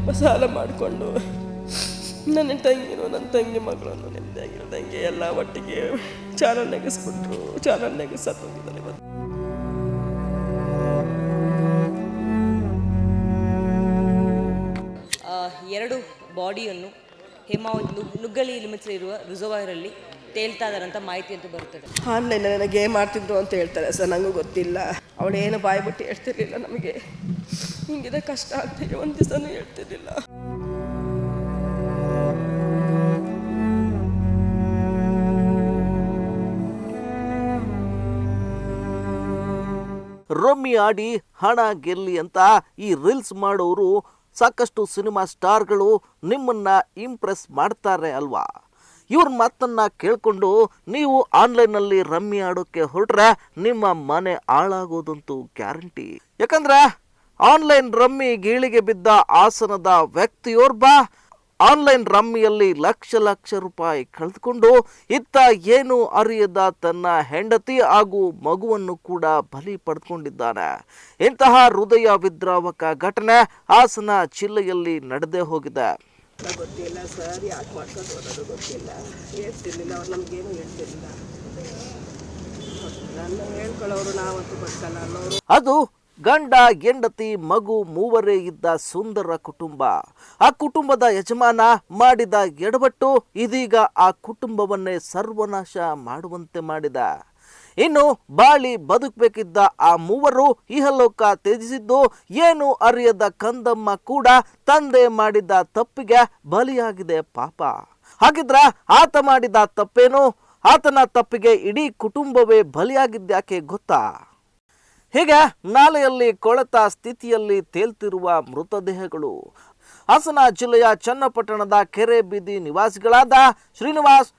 ಯಪ್ಪ ಸಾಲ ಮಾಡಿಕೊಂಡು ನನ್ನ ತಂಗಿನೂ ನನ್ನ ತಂಗಿ ಮಗಳನ್ನು ನೆಮ್ಮದಿಯಾಗಿರೋ ತಂಗಿ ಎಲ್ಲ ಒಟ್ಟಿಗೆ ಚಾನಲ್ ನೆಗೆಸ್ಬಿಟ್ರು. ಚಾನಲ್ ನೆಗೆಸ್ ಸತ್ತೋಗಿದ್ದಾರೆ ಇವತ್ತು. ಆ, ಎರಡು ಬಾಡಿಯನ್ನು ಹೇಮಾವತಿ ನುಗ್ ನುಗ್ಗಲಿ ಲಿಮಿಟ್ಸ್ ಇರುವ ರಿಸರ್ವಾಯರಲ್ಲಿ ತೇಲ್ತಾ ಇದ್ದಾರಂತ ಮಾಹಿತಿ ಅಂತೂ ಬರುತ್ತದೆ. ಆನ್ಲೈನಲ್ಲಿ ಗೇಮ್ ಆಡ್ತಿದ್ರು ಅಂತ ಹೇಳ್ತಾರೆ ಸರ್ ನನಗೂ ಗೊತ್ತಿಲ್ಲ. ಅವಳೇನು ಬಾಯ್ಬಿಟ್ಟು ಹೇಳ್ತಿರ್ಲಿಲ್ಲ ನಮಗೆ. ಹಿಂಗಿದೆ ಕಷ್ಟ ಆಗ್ತಿದೆ, ಒಂದು ಹೇಳ್ತಿರ್ಲಿಲ್ಲ. ರಮ್ಮಿ ಆಡಿ ಹಣ ಗೆಲ್ಲಿ ಅಂತ ಈ ರೀಲ್ಸ್ ಮಾಡೋರು ಸಾಕಷ್ಟು ಸಿನಿಮಾ ಸ್ಟಾರ್ಗಳು ನಿಮ್ಮನ್ನ ಇಂಪ್ರೆಸ್ ಮಾಡ್ತಾರೆ ಅಲ್ವಾ? ಇವ್ರ ಮಾತನ್ನ ಕೇಳ್ಕೊಂಡು ನೀವು ಆನ್ಲೈನಲ್ಲಿ ರಮ್ಮಿ ಆಡೋಕೆ ಹೊರಟ್ರೆ ನಿಮ್ಮ ಮನೆ ಹಾಳಾಗೋದಂತೂ ಗ್ಯಾರಂಟಿ. ಯಾಕಂದ್ರೆ ಆನ್ಲೈನ್ ರಮ್ಮಿ ಗೀಳಿಗೆ ಬಿದ್ದ ಆಸನದ ವ್ಯಕ್ತಿಯೋರ್ಬ ಆನ್ಲೈನ್ ರಮ್ಮಿಯಲ್ಲಿ ಲಕ್ಷ ಲಕ್ಷ ರೂಪಾಯಿ ಕಳೆದುಕೊಂಡು ಇತ್ತ ಏನು ಅರಿಯದ ತನ್ನ ಹೆಂಡತಿ ಹಾಗೂ ಮಗುವನ್ನು ಕೂಡ ಬಲಿ ಪಡೆದುಕೊಂಡಿದ್ದಾನೆ ಇಂತಹ ಹೃದಯ ವಿದ್ರಾವಕ ಘಟನೆ ಹಾಸನ ಜಿಲ್ಲೆಯಲ್ಲಿ ನಡೆದೇ ಹೋಗಿದೆ. ಗೊತ್ತಿಲ್ಲ ಸರ್ ಯಾಕೆ ಮಾಡ್ಕೊಂಡು ಹೋಗೋದು ಗೊತ್ತಿಲ್ಲ. ಹೇಳ್ತಿರ್ಲಿಲ್ಲ ಅವ್ರು ನಮಗೇನು ಹೇಳ್ತಿರ್ಲಿಲ್ಲ. ಹೇಳ್ಕೊಳ್ಳೋರು ನಾವಂತೂ ಬದುಕಲ್ಲ ಅನ್ನೋರು. ಅದು ಗಂಡ, ಹೆಂಡತಿ, ಮಗು ಮೂವರೇ ಇದ್ದ ಸುಂದರ ಕುಟುಂಬ. ಆ ಕುಟುಂಬದ ಯಜಮಾನ ಮಾಡಿದ ಎಡವಟ್ಟು ಇದೀಗ ಆ ಕುಟುಂಬವನ್ನೇ ಸರ್ವನಾಶ ಮಾಡುವಂತೆ ಮಾಡಿದ. ಇನ್ನು ಬಾಳಿ ಬದುಕಬೇಕಿದ್ದ ಆ ಮೂವರು ಇಹಲೋಕ ತ್ಯಜಿಸಿದ್ದು ಏನು ಅರಿಯದ ಕಂದಮ್ಮ ಕೂಡ ತಂದೆ ಮಾಡಿದ ತಪ್ಪಿಗೆ ಬಲಿಯಾಗಿದೆ ಪಾಪ. ಹಾಗಿದ್ರ ಆತ ಮಾಡಿದ ತಪ್ಪೇನು? ಆತನ ತಪ್ಪಿಗೆ ಇಡೀ ಕುಟುಂಬವೇ ಬಲಿಯಾಗಿದ್ಯಾಕೆ ಗೊತ್ತಾ? ಹೀಗೆ ನಾಲೆಯಲ್ಲಿ ಕೊಳೆತ ಸ್ಥಿತಿಯಲ್ಲಿ ತೇಲ್ತಿರುವ ಮೃತದೇಹಗಳು. ಹಾಸನ ಜಿಲ್ಲೆಯ ಚನ್ನಪಟ್ಟಣದ ಕೆರೆ ಬೀದಿ ನಿವಾಸಿಗಳಾದ ಶ್ರೀನಿವಾಸ್,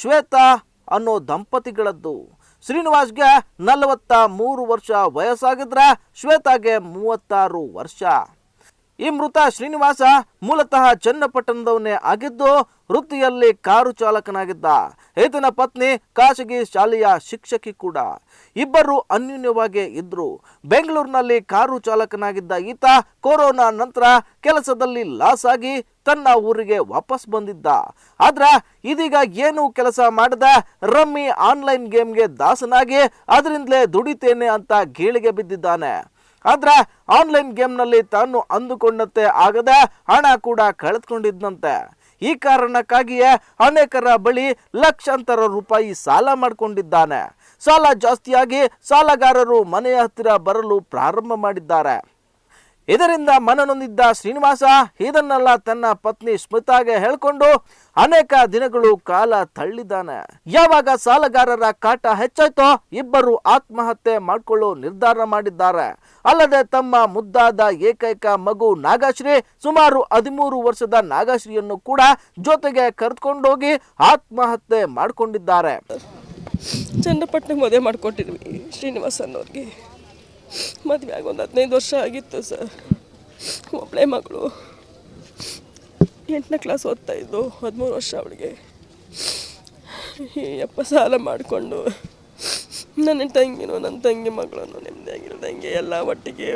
ಶ್ವೇತಾ ಅನ್ನೋ ದಂಪತಿಗಳದ್ದು. ಶ್ರೀನಿವಾಸ್ಗೆ ನಲವತ್ತ ಮೂರು ವರ್ಷ ವಯಸ್ಸಾಗಿದ್ರೆ ಶ್ವೇತಾಗೆ ಮೂವತ್ತಾರು ವರ್ಷ. ಈ ಮೃತ ಶ್ರೀನಿವಾಸ ಮೂಲತಃ ಚನ್ನಪಟ್ಟಣದವನೇ ಆಗಿದ್ದು, ವೃತ್ತಿಯಲ್ಲಿ ಕಾರು ಚಾಲಕನಾಗಿದ್ದ. ಈತನ ಪತ್ನಿ ಖಾಸಗಿ ಶಾಲೆಯ ಶಿಕ್ಷಕಿ ಕೂಡ. ಇಬ್ಬರು ಅನ್ಯೂನ್ಯವಾಗಿ ಇದ್ರು. ಬೆಂಗಳೂರಿನಲ್ಲಿ ಕಾರು ಚಾಲಕನಾಗಿದ್ದ ಈತ ಕೊರೋನಾ ನಂತರ ಕೆಲಸದಲ್ಲಿ ಲಾಸ್ ಆಗಿ ತನ್ನ ಊರಿಗೆ ವಾಪಸ್ ಬಂದಿದ್ದ. ಆದ್ರ, ಇದೀಗ ಏನು ಕೆಲಸ ಮಾಡದ ರಮ್ಮಿ ಆನ್ಲೈನ್ ಗೇಮ್ಗೆ ದಾಸನಾಗಿ, ಅದರಿಂದಲೇ ದುಡಿತೇನೆ ಅಂತ ಗೀಳಿಗೆ ಬಿದ್ದಿದ್ದಾನೆ. ಆದ್ರೆ ಆನ್ಲೈನ್ ಗೇಮ್ನಲ್ಲಿ ತಾನು ಅಂದುಕೊಂಡಂತೆ ಆಗದೆ ಹಣ ಕೂಡ ಕಳೆದುಕೊಂಡಿದ್ದಂತೆ. ಈ ಕಾರಣಕ್ಕಾಗಿಯೇ ಅನೇಕರ ಬಳಿ ಲಕ್ಷಾಂತರ ರೂಪಾಯಿ ಸಾಲ ಮಾಡಿಕೊಂಡಿದ್ದಾನೆ. ಸಾಲ ಜಾಸ್ತಿಯಾಗಿ ಸಾಲಗಾರರು ಮನೆಯ ಹತ್ತಿರ ಬರಲು ಪ್ರಾರಂಭ ಮಾಡಿದ್ದಾರೆ. ಇದರಿಂದ ಮನನೊಂದಿದ್ದ ಶ್ರೀನಿವಾಸ ಇದನ್ನೆಲ್ಲ ತನ್ನ ಪತ್ನಿ ಸ್ಮಿತಾಗೆ ಹೇಳ್ಕೊಂಡು ಅನೇಕ ದಿನಗಳು ಕಾಲ ತಳ್ಳಿದ್ದಾನೆ. ಯಾವಾಗ ಸಾಲಗಾರರ ಕಾಟ ಹೆಚ್ಚಾಯ್ತೋ ಇಬ್ಬರು ಆತ್ಮಹತ್ಯೆ ಮಾಡಿಕೊಳ್ಳೋ ನಿರ್ಧಾರ ಮಾಡಿದ್ದಾರೆ. ಅಲ್ಲದೆ ತಮ್ಮ ಮುದ್ದಾದ ಏಕೈಕ ಮಗು ನಾಗಶ್ರೀ, ಸುಮಾರು ಹದಿಮೂರು ವರ್ಷದ ನಾಗಶ್ರೀಯನ್ನು ಕೂಡ ಜೊತೆಗೆ ಕರೆದುಕೊಂಡೋಗಿ ಆತ್ಮಹತ್ಯೆ ಮಾಡಿಕೊಂಡಿದ್ದಾರೆ. ಚನ್ನಪಟ್ಟಣ ಮದುವೆ ಮಾಡಿಕೊಟ್ಟಿದ್ವಿ ಶ್ರೀನಿವಾಸನ್ ಅನ್ನೋರಿಗೆ ಮದುವೆ ಆಗಿ ಒಂದು ಹದಿನೈದು ವರ್ಷ ಆಗಿತ್ತು ಸರ್ ಒಬ್ಬಳೇ ಮಗಳು ಎಂಟನೇ ಕ್ಲಾಸ್ ಓದ್ತಾ ಇದ್ದು ಹದಿಮೂರು ವರ್ಷ ಅವಳಿಗೆ ಅಪ್ಪ ಸಾಲ ಮಾಡಿಕೊಂಡು ನನ್ನ ತಂಗಿನೂ ನನ್ನ ತಂಗಿ ಮಗಳನ್ನು ನೆಮ್ಮದಿಯಾಗಿರೋದಂಗೆ ಎಲ್ಲ ಒಟ್ಟಿಗೆ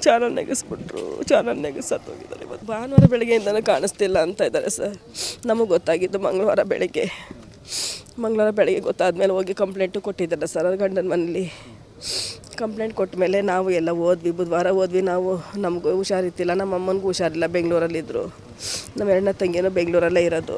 ಚಾನಲ್ ನೆಗೆಸ್ಬಿಟ್ರು ಚಾನಲ್ ನೆಗೆಸ್ ಇವತ್ತು ಭಾನುವಾರ ಬೆಳಗ್ಗೆಯಿಂದನೂ ಕಾಣಿಸ್ತಿಲ್ಲ ಅಂತ ಇದ್ದಾರೆ ಸರ್ ನಮಗೆ ಗೊತ್ತಾಗಿದ್ದು ಮಂಗಳವಾರ ಬೆಳಗ್ಗೆ ಮಂಗಳವಾರ ಬೆಳಗ್ಗೆ ಗೊತ್ತಾದ್ಮೇಲೆ ಹೋಗಿ ಕಂಪ್ಲೇಂಟು ಕೊಟ್ಟಿದ್ದಾರೆ ಸರ್ ಅವ್ರ ಗಂಡನ ಮನೇಲಿ ಕಂಪ್ಲೇಂಟ್ ಕೊಟ್ಟ ಮೇಲೆ ನಾವು ಎಲ್ಲ ಓದ್ವಿ ಬುಧವಾರ ಓದ್ವಿ ನಾವು ನಮಗೂ ಹುಷಾರಿತ್ತಿಲ್ಲ ನಮ್ಮ ಅಮ್ಮನಿಗೂ ಹುಷಾರಿಲ್ಲ ಬೆಂಗಳೂರಲ್ಲಿದ್ದರು ನಮ್ಮ ಎರಡನೇ ತಂಗಿನೂ ಬೆಂಗಳೂರಲ್ಲೇ ಇರೋದು.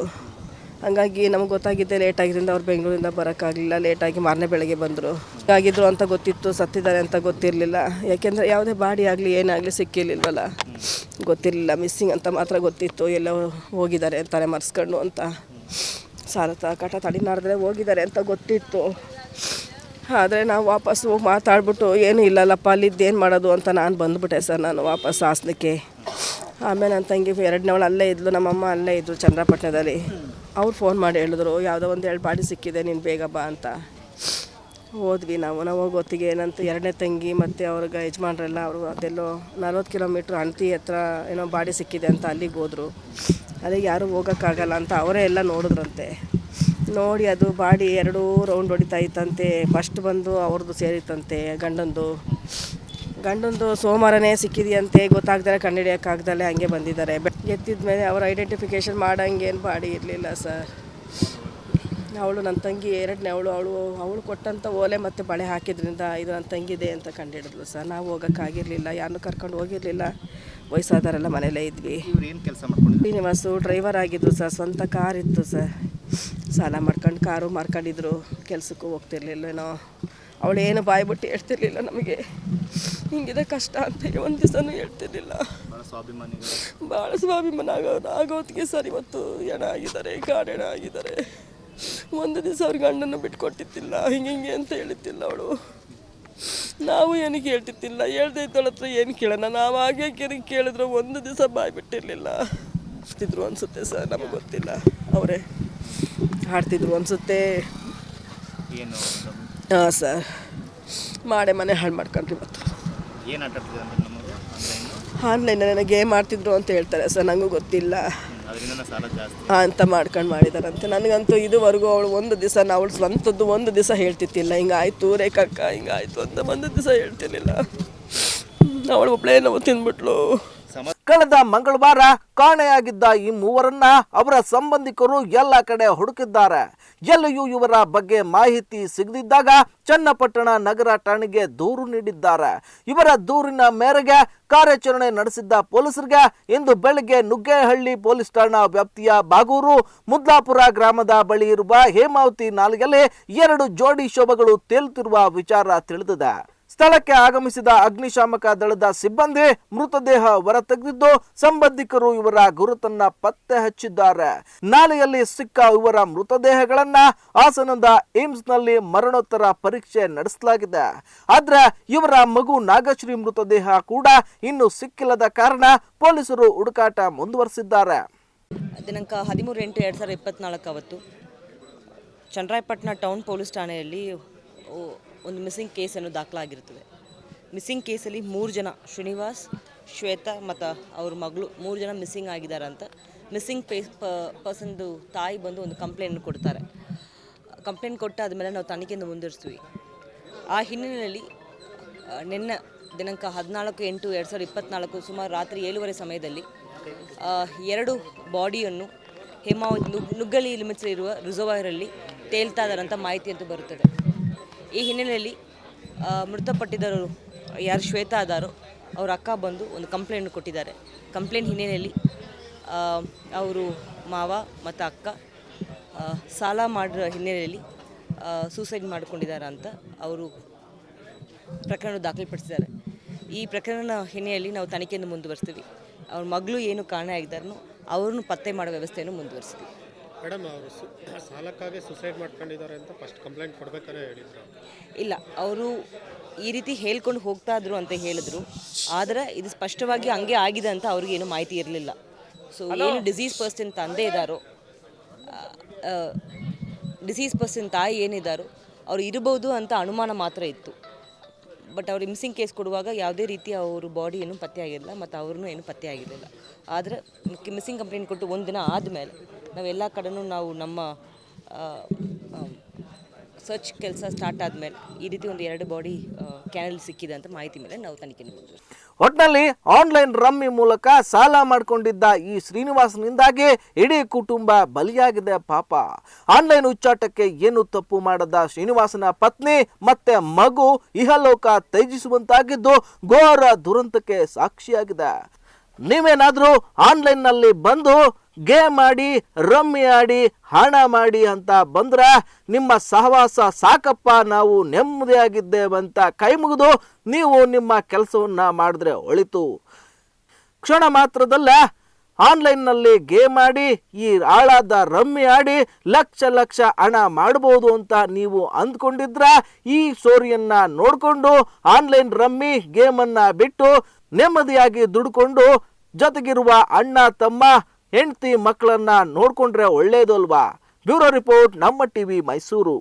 ಹಾಗಾಗಿ ನಮ್ಗೆ ಗೊತ್ತಾಗಿದ್ದೆ ಲೇಟಾಗಿದ್ದರಿಂದ ಅವ್ರು ಬೆಂಗಳೂರಿಂದ ಬರೋಕ್ಕಾಗಲಿಲ್ಲ ಲೇಟಾಗಿ ಮಾರನೇ ಬೆಳಗ್ಗೆ ಬಂದರು. ಆಗಿದ್ರು ಅಂತ ಗೊತ್ತಿತ್ತು, ಸತ್ತಿದ್ದಾರೆ ಅಂತ ಗೊತ್ತಿರಲಿಲ್ಲ. ಯಾಕೆಂದರೆ ಯಾವುದೇ ಬಾಡಿ ಆಗಲಿ, ಏನಾಗಲಿ ಸಿಕ್ಕಿರಲಿಲ್ವಲ್ಲ. ಗೊತ್ತಿರಲಿಲ್ಲ ಮಿಸ್ಸಿಂಗ್ ಅಂತ ಮಾತ್ರ ಗೊತ್ತಿತ್ತು, ಎಲ್ಲ ಹೋಗಿದ್ದಾರೆ ಅಂತಾರೆ ಮರ್ಸ್ಕೊಂಡು ಅಂತ. ಸಾಲತ ಕಟ ತಡಿನಾಡಿದ್ರೆ ಹೋಗಿದ್ದಾರೆ ಅಂತ ಗೊತ್ತಿತ್ತು. ಆದರೆ ನಾವು ವಾಪಸ್ ಹೋಗಿ ಮಾತಾಡ್ಬಿಟ್ಟು, ಏನೂ ಇಲ್ಲಲ್ಲಪ್ಪ, ಅಲ್ಲಿದ್ದು ಏನು ಮಾಡೋದು? ಅಂತ ನಾನು ಬಂದುಬಿಟ್ಟೆ ಸರ್ ನಾನು ವಾಪಸ್ ಹಾಸನಕ್ಕೆ ಆಮೇಲೆ ನನ್ನ ತಂಗಿ ಎರಡನೇವಳು ಅಲ್ಲೇ ಇದ್ಲು, ನಮ್ಮಮ್ಮ ಅಲ್ಲೇ ಇದ್ದರು ಚಂದ್ರಪಟ್ಟಣದಲ್ಲಿ ಅವ್ರು ಫೋನ್ ಮಾಡಿ ಹೇಳಿದ್ರು, ಯಾವುದೋ ಒಂದು ಎರಡು ಬಾಡಿ ಸಿಕ್ಕಿದೆ, ನೀನು ಬೇಗ ಬಾ ಅಂತ. ಹೋದ್ವಿ ನಾವು ನಾವು ಹೋಗೋತ್ತಿಗೆ ಏನಂತ ಎರಡನೇ ತಂಗಿ ಮತ್ತು ಅವ್ರಿಗೆ ಯಜಮಾನ್ರೆಲ್ಲ ಅವರು ಅದೆಲ್ಲೋ ನಲ್ವತ್ತು ಕಿಲೋಮೀಟ್ರ್ ಅಂತಿ ಹತ್ರ ಏನೋ ಬಾಡಿ ಸಿಕ್ಕಿದೆ ಅಂತ ಅಲ್ಲಿಗೆ ಹೋದರು. ಅಲ್ಲಿಗೆ ಯಾರೂ ಹೋಗೋಕ್ಕಾಗಲ್ಲ ಅಂತ ಅವರೇ ಎಲ್ಲ ನೋಡಿದ್ರಂತೆ. ನೋಡಿ ಅದು ಬಾಡಿ ಎರಡೂ ರೌಂಡ್ ಹೊಡಿತಾ ಇತ್ತಂತೆ. ಫಸ್ಟ್ ಬಂದು ಅವ್ರದ್ದು ಸೇರಿತ್ತಂತೆ ಗಂಡಂದು. ಗಂಡಂದು ಸೋಮವಾರನೇ ಸಿಕ್ಕಿದೆಯಂತೆ ಗೊತ್ತಾಗ್ದಲೆ ಕಂಡುಹಿಡಿಯೋಕ್ಕಾಗ್ದಲ್ಲೇ ಹಂಗೆ ಬಂದಿದ್ದಾರೆ. ಎತ್ತಿದ ಮೇಲೆ ಅವ್ರ ಐಡೆಂಟಿಫಿಕೇಷನ್ ಮಾಡೋಂಗೇನು ಬಾಡಿ ಇರಲಿಲ್ಲ ಸರ್. ಅವಳು ನನ್ನ ತಂಗಿ ಎರಡನೇ ಅವಳು ಅವಳು ಅವಳು ಕೊಟ್ಟಂಥ ಓಲೆ ಮತ್ತು ಬಳೆ ಹಾಕಿದ್ರಿಂದ ಇದು ನನ್ನ ತಂಗಿದೆ ಅಂತ ಕಂಡಿಡಿದ್ಲು ಸರ್. ನಾವು ಹೋಗೋಕ್ಕಾಗಿರಲಿಲ್ಲ ಯಾರನ್ನೂ ಕರ್ಕೊಂಡು ಹೋಗಿರಲಿಲ್ಲ. ವಯಸ್ಸಾದವರೆಲ್ಲ ಮನೇಲೇ ಇದ್ವಿ. ಇವ್ರು ಏನು ಕೆಲಸ ಮಾಡ್ಕೊಂಡಿದ್ರು ಶ್ರೀನಿವಾಸು ಡ್ರೈವರ್ ಆಗಿದ್ದು ಸರ್ ಸ್ವಂತ ಕಾರ್ ಇತ್ತು ಸರ್. ಸಾಲ ಮಾಡ್ಕೊಂಡು ಕಾರು ಮಾರ್ಕೊಂಡಿದ್ರು ಕೆಲಸಕ್ಕೂ ಹೋಗ್ತಿರ್ಲಿಲ್ಲೇನೋ ಅವಳು ಏನು ಬಾಯಿ ಬಿಟ್ಟು ಹೇಳ್ತಿರ್ಲಿಲ್ಲ ನಮಗೆ. ಹಿಂಗಿದೆ ಕಷ್ಟ ಅಂತ ಒಂದು ದಿವಸನೂ ಹೇಳ್ತಿರ್ಲಿಲ್ಲ. ಭಾಳ ಸ್ವಾಭಿಮಾನ ಆಗೋದು ಆಗೋತ್ತಿಗೆ ಸರ್ ಇವತ್ತು ಎಣ ಆಗಿದ್ದಾರೆ ಕಾಡೆಣ ಆಗಿದ್ದಾರೆ. ಒಂದು ದಿವಸ ಅವ್ರ ಗಂಡನ್ನು ಬಿಟ್ಕೊಟ್ಟಿತ್ತಿಲ್ಲ ಹಿಂಗೆ ಹಿಂಗೆ ಅಂತ ಹೇಳಿತ್ತಿಲ್ಲ ಅವಳು. ನಾವು ಏನಕ್ಕೆ ಹೇಳ್ತಿತ್ತಿಲ್ಲ ಹೇಳ್ದೆ ಇದ್ದವಳ ಹತ್ರ ಏನು ಕೇಳೋಣ. ನಾವು ಹಾಗೆ ಕೇಳಿ ಕೇಳಿದ್ರು ಒಂದು ದಿವಸ ಬಾಯಿ ಬಿಟ್ಟಿರಲಿಲ್ಲ. ಹಾಡ್ತಿದ್ರು ಅನಿಸುತ್ತೆ ಸರ್ ನಮಗೆ ಗೊತ್ತಿಲ್ಲ. ಅವರೇ. ಹಾಡ್ತಿದ್ರು ಅನಿಸುತ್ತೆ. ಏನು ಹಾಂ ಸರ್. ಮಾಡೇ ಮನೆ ಹಾಳು ಮಾಡ್ಕೊಂಡ್ರಿ ಮತ್ತು. ಏನು ಆಟ ಆನ್ಲೈನಲ್ಲಿ ನನಗೆ ಗೇಮ್ ಮಾಡ್ತಿದ್ರು ಅಂತ ಹೇಳ್ತಾರೆ ಸರ್. ನನಗೂ ಗೊತ್ತಿಲ್ಲ. ಅಂತ ಮಾಡ್ಕೊಂಡು ಮಾಡಿದಾರಂತೆ. ನನಗಂತೂ ಇದುವರೆಗೂ ಅವಳು ಒಂದು ದಿವಸ ಅವಳು ಸ್ವಂತದ್ದು ಒಂದು ದಿವಸ ಹೇಳ್ತಿತ್ತಿಲ್ಲ ಹಿಂಗಾಯ್ತು ರೇಖಕ್ಕ ಹಿಂಗಾಯ್ತು ಅಂತ ಒಂದು ದಿವಸ ಹೇಳ್ತಿರ್ಲಿಲ್ಲ. ಅವಳು ಒಬ್ಬಳೇ ನಾವು ತಿಂದ್ಬಿಟ್ಲು. ಕಳೆದ ಮಂಗಳವಾರ ಕಾಣೆಯಾಗಿದ್ದ ಈ ಮೂವರನ್ನ ಅವರ ಸಂಬಂಧಿಕರು ಎಲ್ಲ ಕಡೆ ಹುಡುಕಿದ್ದಾರೆ. ಎಲ್ಲಿಯೂ ಇವರ ಬಗ್ಗೆ ಮಾಹಿತಿ ಸಿಗದಿದ್ದಾಗ ಚನ್ನಪಟ್ಟಣ ನಗರ ಠಾಣೆಗೆ ದೂರು ನೀಡಿದ್ದಾರೆ. ಇವರ ದೂರಿನ ಮೇರೆಗೆ ಕಾರ್ಯಾಚರಣೆ ನಡೆಸಿದ್ದ ಪೊಲೀಸರಿಗೆ ಇಂದು ಬೆಳಗ್ಗೆ ನುಗ್ಗೇಹಳ್ಳಿ ಪೊಲೀಸ್ ಠಾಣಾ ವ್ಯಾಪ್ತಿಯ ಬಾಗೂರು, ಮುದ್ಲಾಪುರ ಗ್ರಾಮದ ಬಳಿ ಇರುವ ಹೇಮಾವತಿ ನಾಲೆಯಲ್ಲಿ ಎರಡು ಜೋಡಿ ಶೋಭಗಳು ತೇಲುತ್ತಿರುವ ವಿಚಾರ ತಿಳಿದಿದೆ. ಸ್ಥಳಕ್ಕೆ ಆಗಮಿಸಿದ ಅಗ್ನಿಶಾಮಕ ದಳದ ಸಿಬ್ಬಂದಿ ಮೃತದೇಹ ಹೊರತೆಗೆದಿದ್ದು ಸಂಬಂಧಿಕರು ಇವರ ಗುರುತನ್ನ ಪತ್ತೆ ಹಚ್ಚಿದ್ದಾರೆ. ನಾಲೆಯಲ್ಲಿ ಸಿಕ್ಕ ಇವರ ಮೃತದೇಹಗಳನ್ನ ಹಾಸನದ ಏಮ್ಸ್ನಲ್ಲಿ ಮರಣೋತ್ತರ ಪರೀಕ್ಷೆ ನಡೆಸಲಾಗಿದೆ. ಆದ್ರೆ ಇವರ ಮಗು ನಾಗಶ್ರೀ ಮೃತದೇಹ ಕೂಡ ಇನ್ನು ಸಿಕ್ಕಿಲ್ಲದ ಕಾರಣ ಪೊಲೀಸರು ಹುಡುಕಾಟ ಮುಂದುವರೆಸಿದ್ದಾರೆ. ದಿನಾಂಕ ಹದಿಮೂರು ಎಂಟು ಎರಡು ಸಾವಿರದ ಇಪ್ಪತ್ತ್ನಾಲ್ಕು ಅವತ್ತು ಚಂದ್ರಾಯಪಟ್ಟಣ ಟೌನ್ ಪೊಲೀಸ್ ಠಾಣೆಯಲ್ಲಿ ಒಂದು ಮಿಸ್ಸಿಂಗ್ ಕೇಸನ್ನು ದಾಖಲಾಗಿರುತ್ತದೆ ಮಿಸ್ಸಿಂಗ್ ಕೇಸಲ್ಲಿ ಮೂರು ಜನ, ಶ್ರೀನಿವಾಸ್, ಶ್ವೇತಾ ಮತ್ತು ಅವ್ರ ಮಗಳು, ಮೂರು ಜನ ಮಿಸ್ಸಿಂಗ್ ಆಗಿದ್ದಾರೆ ಅಂತ. ಮಿಸ್ಸಿಂಗ್ ಪೇ ಪರ್ಸನ್ದು ತಾಯಿ ಬಂದು ಒಂದು ಕಂಪ್ಲೇಂಟ್ ಕೊಡ್ತಾರೆ. ಕಂಪ್ಲೇಂಟ್ ಕೊಟ್ಟ ಆದಮೇಲೆ ನಾವು ತನಿಖೆಯನ್ನು ಮುಂದುವರಿಸ್ತೀವಿ. ಆ ಹಿನ್ನೆಲೆಯಲ್ಲಿ ನಿನ್ನೆ ದಿನಾಂಕ ಹದಿನಾಲ್ಕು ಎಂಟು ಎರಡು ಸಾವಿರದ ಇಪ್ಪತ್ತ್ನಾಲ್ಕು ಸುಮಾರು ರಾತ್ರಿ ಏಳುವರೆ ಸಮಯದಲ್ಲಿ ಎರಡು ಬಾಡಿಯನ್ನು ಹೇಮಾವತಿ ನುಗ್ ನುಗ್ಗಲಿ ಲಿಮಿಟ್ಸ್ ಇರುವ ರಿಸರ್ವಾಯರಲ್ಲಿ ತೇಲ್ತಾ ಇದ್ದಾರಂಥ ಮಾಹಿತಿ ಅಂತೂ ಬರುತ್ತದೆ. ಈ ಹಿನ್ನೆಲೆಯಲ್ಲಿ ಮೃತಪಟ್ಟಿದ್ದರು ಯಾರು ಶ್ವೇತಾ ಅದಾರೋ, ಅವ್ರ ಅಕ್ಕ ಬಂದು ಒಂದು ಕಂಪ್ಲೇಂಟ್ ಕೊಟ್ಟಿದ್ದಾರೆ. ಕಂಪ್ಲೇಂಟ್ ಹಿನ್ನೆಲೆಯಲ್ಲಿ ಅವರು ಮಾವ ಮತ್ತು ಅಕ್ಕ ಸಾಲ ಮಾಡಿರೋ ಹಿನ್ನೆಲೆಯಲ್ಲಿ ಸೂಸೈಡ್ ಮಾಡ್ಕೊಂಡಿದ್ದಾರೆ ಅಂತ ಅವರು ಪ್ರಕರಣ ದಾಖಲೆಪಡಿಸಿದ್ದಾರೆ. ಈ ಪ್ರಕರಣ ಹಿನ್ನೆಲೆಯಲ್ಲಿ ನಾವು ತನಿಖೆಯನ್ನು ಮುಂದುವರಿಸ್ತೀವಿ. ಅವ್ರ ಮಗಳು ಏನು ಕಾರಣ ಆಗಿದ್ದಾರೋ ಅವ್ರನ್ನು ಪತ್ತೆ ಮಾಡೋ ವ್ಯವಸ್ಥೆಯನ್ನು ಮುಂದುವರಿಸ್ತೀವಿ. ಮೇಡಮ್ ಅವರು ಸಾಲಕ್ಕಾಗಿ ಸುಸೈಡ್ ಮಾಡ್ಕೊಂಡಿದ್ದಾರೆ ಅಂತ ಫಸ್ಟ್ ಕಂಪ್ಲೇಂಟ್ ಕೊಡ್ಬೇಕಾದ್ರೆ ಹೇಳಿದ್ರು. ಇಲ್ಲ ಅವರು ಈ ರೀತಿ ಹೇಳ್ಕೊಂಡು ಹೋಗ್ತಾ ಇದ್ರು ಅಂತ ಹೇಳಿದ್ರು. ಆದರೆ ಇದು ಸ್ಪಷ್ಟವಾಗಿ ಹಂಗೆ ಆಗಿದೆ ಅಂತ ಅವ್ರಿಗೆ ಏನು ಮಾಹಿತಿ ಇರಲಿಲ್ಲ. ಸೊ ಏನು ಡಿಸೀಸ್ ಪರ್ಸನ್ ತಂದೆ ಇದ್ದಾರೋ ಡಿಸೀಸ್ ಪರ್ಸನ್ ತಾಯಿ ಏನಿದ್ದಾರೋ ಅವ್ರು ಇರಬಹುದು ಅಂತ ಅನುಮಾನ ಮಾತ್ರ ಇತ್ತು. ಬಟ್ ಅವ್ರು ಮಿಸ್ಸಿಂಗ್ ಕೇಸ್ ಕೊಡುವಾಗ ಯಾವುದೇ ರೀತಿ ಅವರು ಬಾಡಿ ಏನು ಪತ್ತೆ ಆಗಿರಲಿಲ್ಲ ಮತ್ತು ಅವ್ರನ್ನೂ ಏನು ಪತ್ತೆ ಆಗಿರಲಿಲ್ಲ. ಆದರೆ ಮಿಸ್ಸಿಂಗ್ ಕಂಪ್ಲೇಂಟ್ ಕೊಟ್ಟು ಒಂದು ದಿನ ಆದಮೇಲೆ ನಾವೆಲ್ಲ ಕಡೆನೂ ನಾವು ನಮ್ಮ ಸರ್ಚ್ ಕೆಲಸ ಸ್ಟಾರ್ಟ್ ಆದಮೇಲೆ ಈ ರೀತಿ ಒಂದು ಎರಡು ಬಾಡಿ ಕ್ಯಾನಲ್ ಸಿಕ್ಕಿದೆ ಅಂತ ಮಾಹಿತಿ ಮೇಲೆ ನಾವು ತನಿಖೆ ಮಾಡ್ತೀವಿ ಒಟ್ನಲ್ಲಿ ಆನ್ಲೈನ್ ರಮ್ಮಿ ಮೂಲಕ ಸಾಲ ಮಾಡಿಕೊಂಡಿದ್ದ ಈ ಶ್ರೀನಿವಾಸನಿಂದಾಗಿ ಇಡೀ ಕುಟುಂಬ ಬಲಿಯಾಗಿದೆ ಪಾಪ. ಆನ್ಲೈನ್ ಉಚ್ಚಾಟಕ್ಕೆ ಏನು ತಪ್ಪು ಮಾಡದ ಶ್ರೀನಿವಾಸನ ಪತ್ನಿ ಮತ್ತೆ ಮಗು ಇಹಲೋಕ ತ್ಯಜಿಸುವಂತಾಗಿದ್ದು ಘೋರ ದುರಂತಕ್ಕೆ ಸಾಕ್ಷಿಯಾಗಿದೆ. ನೀವೇನಾದ್ರೂ ಆನ್ಲೈನ್ನಲ್ಲಿ ಬಂದು ಗೇಮ್ ಆಡಿ, ರಮ್ಮಿ ಆಡಿ, ಹಣ ಮಾಡಿ ಅಂತ ಬಂದ್ರೆ ನಿಮ್ಮ ಸಹವಾಸ ಸಾಕಪ್ಪ, ನಾವು ನೆಮ್ಮದಿಯಾಗಿದ್ದೇವೆ ಅಂತ ಕೈ ಮುಗಿದು ನೀವು ನಿಮ್ಮ ಕೆಲಸವನ್ನು ಮಾಡಿದ್ರೆ ಒಳಿತು. ಕ್ಷಣ ಮಾತ್ರದಲ್ಲೇ ಆನ್ಲೈನ್ನಲ್ಲಿ ಗೇಮ್ ಆಡಿ, ಈ ಆಳಾದ ರಮ್ಮಿ ಆಡಿ ಲಕ್ಷ ಲಕ್ಷ ಹಣ ಮಾಡ್ಬೋದು ಅಂತ ನೀವು ಅಂದ್ಕೊಂಡಿದ್ರೆ ಈ ಸ್ಟೋರಿಯನ್ನ ನೋಡಿಕೊಂಡು ಆನ್ಲೈನ್ ರಮ್ಮಿ ಗೇಮನ್ನು ಬಿಟ್ಟು ನೆಮ್ಮದಿಯಾಗಿ ದುಡ್ಕೊಂಡು ಜೊತೆಗಿರುವ ಅಣ್ಣ ತಮ್ಮ ಹೆಂಡತಿ ಮಕ್ಕಳನ್ನ ನೋಡ್ಕೊಂಡ್ರೆ ಒಳ್ಳೇದಲ್ವಾ bureau report Namma TV Mysuru.